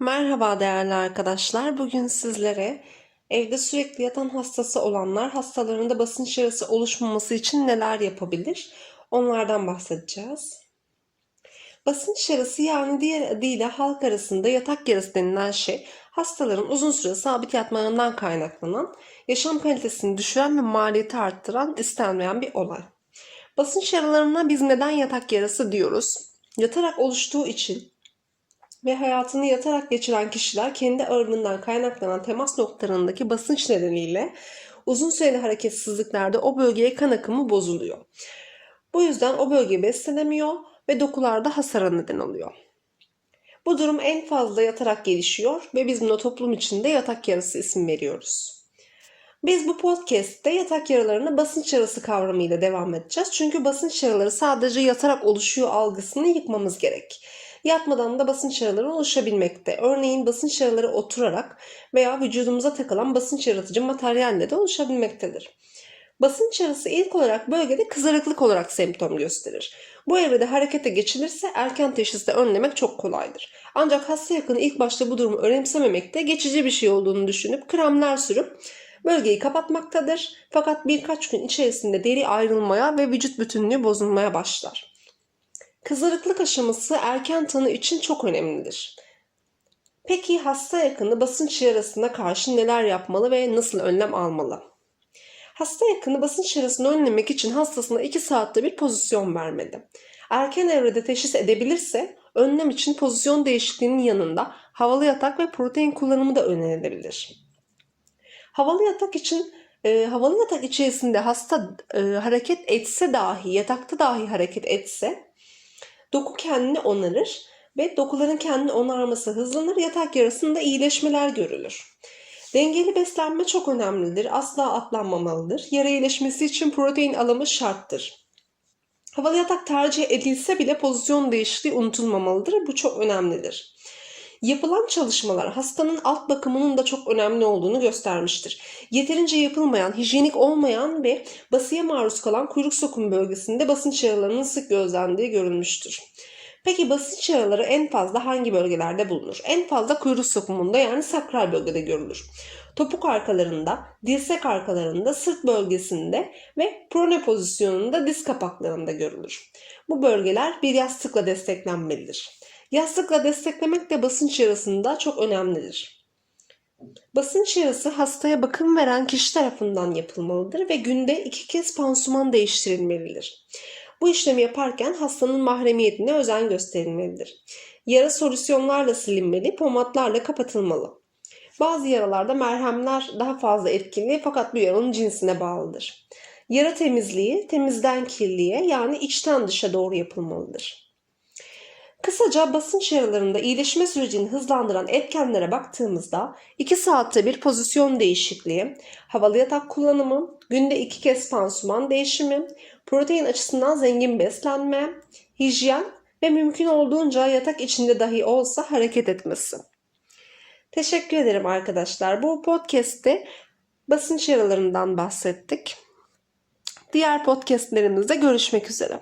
Merhaba değerli arkadaşlar. Bugün sizlere evde sürekli yatan hastası olanlar hastalarında basınç yarası oluşmaması için neler yapabilir? Onlardan bahsedeceğiz. Basınç yarası yani diğer adıyla halk arasında yatak yarası denilen şey hastaların uzun süre sabit yatmalarından kaynaklanan, yaşam kalitesini düşüren ve maliyeti arttıran istenmeyen bir olay. Basınç yaralarına biz neden yatak yarası diyoruz? Yatarak oluştuğu için ve hayatını yatarak geçiren kişiler kendi ağırlığından kaynaklanan temas noktalarındaki basınç nedeniyle uzun süreli hareketsizliklerde o bölgeye kan akımı bozuluyor. Bu yüzden o bölge beslenemiyor ve dokularda hasara neden oluyor. Bu durum en fazla yatarak gelişiyor ve biz buna toplum içinde yatak yarası isim veriyoruz. Biz bu podcast'te yatak yaralarına basınç yarası kavramıyla devam edeceğiz. Çünkü basınç yaraları sadece yatarak oluşuyor algısını yıkmamız gerek. Yatmadan da basınç yaraları oluşabilmekte. Örneğin basınç yaraları oturarak veya vücudumuza takılan basınç yaratıcı materyalle de oluşabilmektedir. Basınç yarası ilk olarak bölgede kızarıklık olarak semptom gösterir. Bu evrede harekete geçilirse erken teşhiste önlemek çok kolaydır. Ancak hasta yakını ilk başta bu durumu önemsememekte, geçici bir şey olduğunu düşünüp kremler sürüp bölgeyi kapatmaktadır. Fakat birkaç gün içerisinde deri ayrılmaya ve vücut bütünlüğü bozulmaya başlar. Kızarıklık aşaması erken tanı için çok önemlidir. Peki hasta yakını basınç yarasına karşı neler yapmalı ve nasıl önlem almalı? Hasta yakını basınç yarasını önlemek için hastasına 2 saatte bir pozisyon vermeli. Erken evrede teşhis edebilirse önlem için pozisyon değişikliğinin yanında havalı yatak ve protein kullanımı da önerilebilir. Havalı yatak için e, havalı yatak içerisinde hasta e, hareket etse dahi, yatakta dahi hareket etse doku kendini onarır ve dokuların kendini onarması hızlanır, yatak yarasında iyileşmeler görülür. Dengeli beslenme çok önemlidir. Asla atlanmamalıdır. Yara iyileşmesi için protein alımı şarttır. Havalı yatak tercih edilse bile pozisyon değişikliği unutulmamalıdır. Bu çok önemlidir. Yapılan çalışmalar hastanın alt bakımının da çok önemli olduğunu göstermiştir. Yeterince yapılmayan, hijyenik olmayan ve basıya maruz kalan kuyruk sokum bölgesinde basınç yaralarının sık gözlendiği görülmüştür. Peki basınç yaraları en fazla hangi bölgelerde bulunur? En fazla kuyruk sokumunda yani sakral bölgede görülür. Topuk arkalarında, dirsek arkalarında, sırt bölgesinde ve prone pozisyonunda diz kapaklarında görülür. Bu bölgeler bir yastıkla desteklenmelidir. Yastıkla desteklemek de basınç yarasında çok önemlidir. Basınç yarası hastaya bakım veren kişi tarafından yapılmalıdır ve günde iki kez pansuman değiştirilmelidir. Bu işlemi yaparken hastanın mahremiyetine özen gösterilmelidir. Yara solüsyonlarla silinmeli, pomatlarla kapatılmalı. Bazı yaralarda merhemler daha fazla etkili fakat bu yaranın cinsine bağlıdır. Yara temizliği temizden kirliye yani içten dışa doğru yapılmalıdır. Kısaca basınç yaralarında iyileşme sürecini hızlandıran etkenlere baktığımızda 2 saatte bir pozisyon değişikliği, havalı yatak kullanımı, günde 2 kez pansuman değişimi, protein açısından zengin beslenme, hijyen ve mümkün olduğunca yatak içinde dahi olsa hareket etmesi. Teşekkür ederim arkadaşlar. Bu podcast'te basınç yaralarından bahsettik. Diğer podcastlerimizde görüşmek üzere.